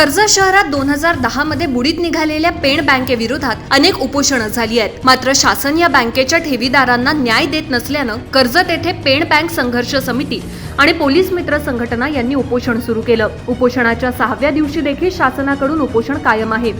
कर्जत शहरात दोन हजार दहा मध्ये बुडीत निघालेल्या पेण बँकेविरोधात अनेक उपोषणं झाली आहेत. मात्र शासन या बँकेच्या ठेवीदारांना न्याय देत नसल्यानं कर्जत येथे पेण बँक संघर्ष समिती आणि पोलीस मित्र संघटना यांनी उपोषण सुरू केलं. उपोषणाच्या सहाव्या दिवशी देखील शासनाकडून उपोषण कायम आहे.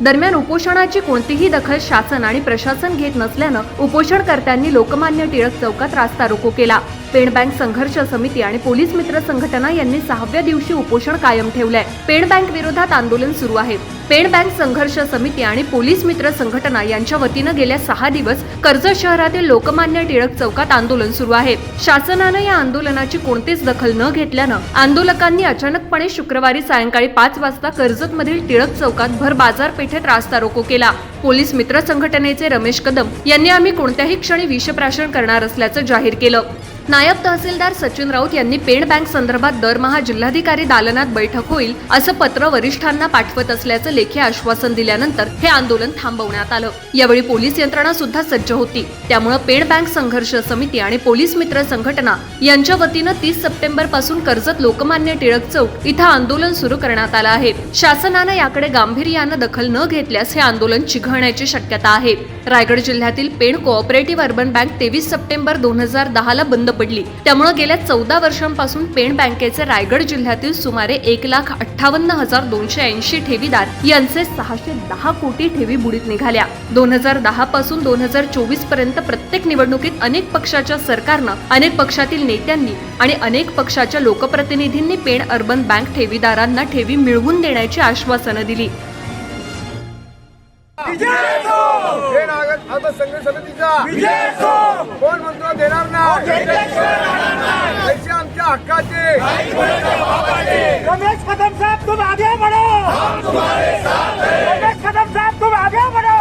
दरम्यान उपोषणाची कोणतीही दखल शासन आणि प्रशासन घेत नसल्यानं उपोषणकर्त्यांनी लोकमान्य टिळक चौकात रास्ता रोको केला. पेण बँक संघर्ष समिती आणि पोलीस मित्र संघटना यांनी सहाव्या दिवशी उपोषण कायम ठेवलंय. पेण बँक विरोधात आंदोलन सुरू आहे. पेण बँक संघर्ष समिती आणि पोलीस मित्र संघटना यांच्या वतीनं गेल्या सहा दिवस कर्जत शहरातील लोकमान्य टिळक चौकात आंदोलन सुरू आहे. शासनानं या आंदोलनाची कोणतीच दखल न घेतल्यानं आंदोलकांनी अचानकपणे शुक्रवारी सायंकाळी पाच वाजता कर्जतमधील टिळक चौकात भर बाजारपेठेत रास्ता रोको केला. पोलीस मित्र संघटनेचे रमेश कदम यांनी आम्ही कोणत्याही क्षणी विषप्राशन करणार असल्याचं जाहीर केलं. नायब तहसीलदार सचिन राऊत यांनी पेण बँक संदर्भात दरमहा जिल्हाधिकारी दालनात बैठक होईल असं पत्र वरिष्ठांना पाठवत असल्याचं लेखी आश्वासन दिल्यानंतर हे आंदोलन थांबवण्यात आलं. यावेळी पोलीस यंत्रणा सुद्धा सज्ज होती. त्यामुळे पेण बँक संघर्ष समिती आणि पोलीस मित्र संघटना यांच्या वतीनं तीस सप्टेंबरपासून कर्जत लोकमान्य टिळक चौक इथं आंदोलन सुरू करण्यात आलं आहे. शासनानं याकडे गांभीर्यानं दखल न घेतल्यास हे आंदोलन चिघळण्याची शक्यता आहे. रायगड जिल्ह्यातील पेण कोऑपरेटिव्ह अर्बन बँक तेवीस सप्टेंबर दोन हजार दहाला बंद पडली. त्यामुळे गेल्या चौदा वर्षांपासून पेण बँकेचे रायगड जिल्ह्यातील सुमारे एक लाख अठ्ठावन्न हजार दोनशे ऐंशी ठेवीदार यांचे सहाशे दहा कोटी ठेवी बुडीत निघाल्या. दोन हजार दहा पासून दोन हजार चोवीसपर्यंत प्रत्येक निवडणुकीत अनेक पक्षाच्या सरकारनं अनेक पक्षातील नेत्यांनी आणि अनेक पक्षाच्या लोकप्रतिनिधींनी पेण अर्बन बँक ठेवीदारांना ठेवी मिळवून देण्याची आश्वासनं दिली. हे नागरिक आता संघर्ष समितीचा. कोण म्हणतो देणार नाही? आमच्या हक्काचे. रमेश कदम साहब तुम आगे बढ़ो! रमेश कदम साहब तुम आगे बढ़ो!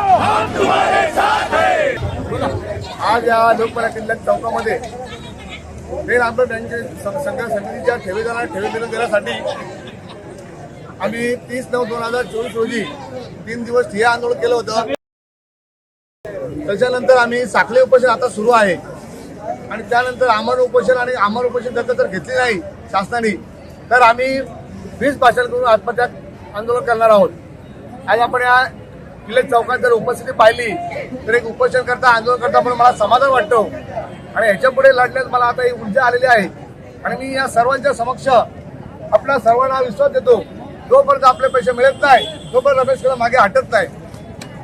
आज या लोकपाल किल्ल्यात चौकामध्ये हे आंबेड बँके संघर्ष समितीच्या ठेवीदारांना ठेवी मिळवून देण्यासाठी आम्ही तीस नऊ दोन हजार चोवीस रोजी तीन दिवस ठिय्या आंदोलन केलं होतं. त्याच्यानंतर आम्ही साखले उपोषण आता सुरू आहे. आणि त्यानंतर आमरण उपोषण आणि आमरण उपोषण दत्त जर घेतली नाही शासनाने. तर आम्ही वीज भाषण करून आत्महत्या आंदोलन करणार आहोत. आज आपण या किल्ले चौकात जर उपस्थिती पाहिली तर एक उपोषण करता आंदोलन करता पण मला समाधान वाटतो. आणि ह्याच्या पुढे लढण्यात मला आता ही ऊर्जा आलेली आहे. आणि मी या सर्वांच्या समक्ष आपल्या सर्वांना विश्वास देतो. जोपर्यंत आपले पैसे मिळत नाही तोपर्यंत रमेश कदम मागे हटत नाही.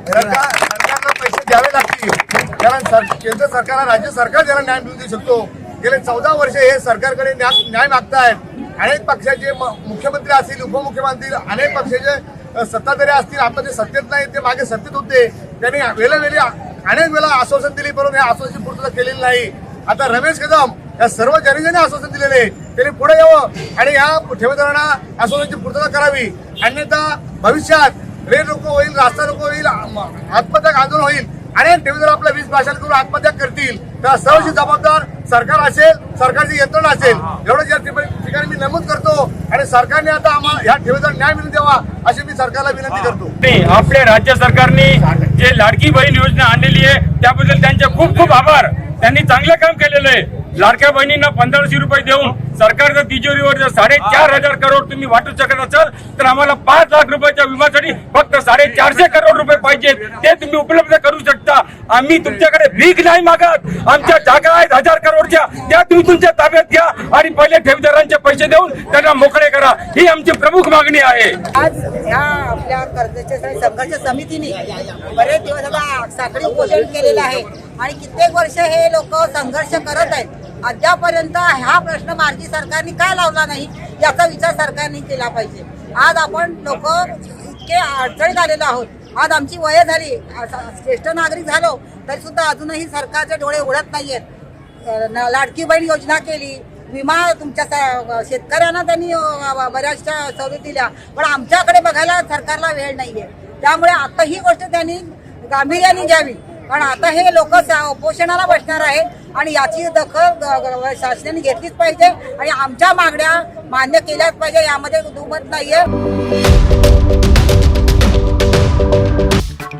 सरकारला पैसे द्यावे लागतील. कारण सर केंद्र सरकार राज्य सरकार ज्याला न्याय मिळू देऊ शकतो. गेले चौदा वर्ष हे सरकारकडे न्याय न्याय मागतायत. अनेक पक्षाचे म- मुख्यमंत्री असतील उपमुख्यमंत्री अनेक पक्षाचे सत्ताधारी असतील आता ते सत्तेत नाही ते मागे सत्तेत होते. त्यांनी वेळोवेळी अनेक वेळा आश्वासन दिली परंतु हे आश्वासन पूर्तता केलेली नाही. आता रमेश कदम या सर्व जनतेने आश्वासन दिलेले त्यांनी पुढे यावं आणि या ठेवीदारांना आश्वासनाची पूर्तता करावी. अन्यथा भविष्यात रेल रोको होईल रास्ता रोको होईल आत्महत्या आंदोलन होईल अनेक ठेवीदार आपल्या वीज भाषण करून आत्महत्या करतील. तर सर्वशी जबाबदार सरकार असेल सरकारची यंत्रणा असेल एवढं या ठिकाणी मी नमूद करतो आणि सरकारने आता आम्हाला ह्या ठेवीदार न्याय मिळून द्यावा अशी मी सरकारला विनंती करतो. आपल्या राज्य सरकारने जे लाडकी बहीण योजना आणलेली आहे त्याबद्दल त्यांचे खूप खूप आभार. त्यांनी चांगलं काम केलेलं आहे. लाडक्या बहिणींना पंधराशे रुपये देऊन सरकारच्या तिजोरीवर जर साडेचार हजार करोड तुम्ही वाटू शकत असाल तर आम्हाला पाच लाख रुपयाच्या विम्यासाठी फक्त साडेचारशे करोड रुपये पाहिजेत. ते तुम्ही उपलब्ध करू शकता. आम्ही तुमच्याकडे भीक नाही मागत. आमच्या जागा आहेत हजार करोडच्या. त्या तुम्ही तुमच्या ताब्यात घ्या आणि पहिले ठेवीदारांचे पैसे देऊन त्यांना मोकळे करा. ही आमची प्रमुख मागणी आहे. आज ह्या आपल्या कर्जाच्या संघर्ष समितीने बरेच दिवस आता साखळी उपोषण केलेलं आहे. आणि कित्येक वर्ष हे लोक संघर्ष करत आहेत. अद्यापर्यंत हा प्रश्न मार्गी सरकारने का लावला नाही याचा विचार सरकारने केला पाहिजे. आज आपण लोक इतके अडचणीत आलेलो आहोत. आज आमची वय झाली. ज्येष्ठ नागरिक झालो तरी सुद्धा अजूनही सरकारचे डोळे उघडत नाहीयेत. अ, लाडकी बहीण योजना केली. विमा तुमच्या शेतकऱ्यांना त्यांनी बऱ्याचशा सवलती दिल्या. पण आमच्याकडे बघायला सरकारला वेळ नाहीये. त्यामुळे आता ही गोष्ट त्यांनी गांभीर्याने घ्यावी. कारण आता हे लोक उपोषणाला बसणार आहे आणि याची दखल शासनाने घेतलीच पाहिजे आणि आमच्या मागण्या मान्य केल्याच पाहिजे. यामध्ये दुमत नाहीये.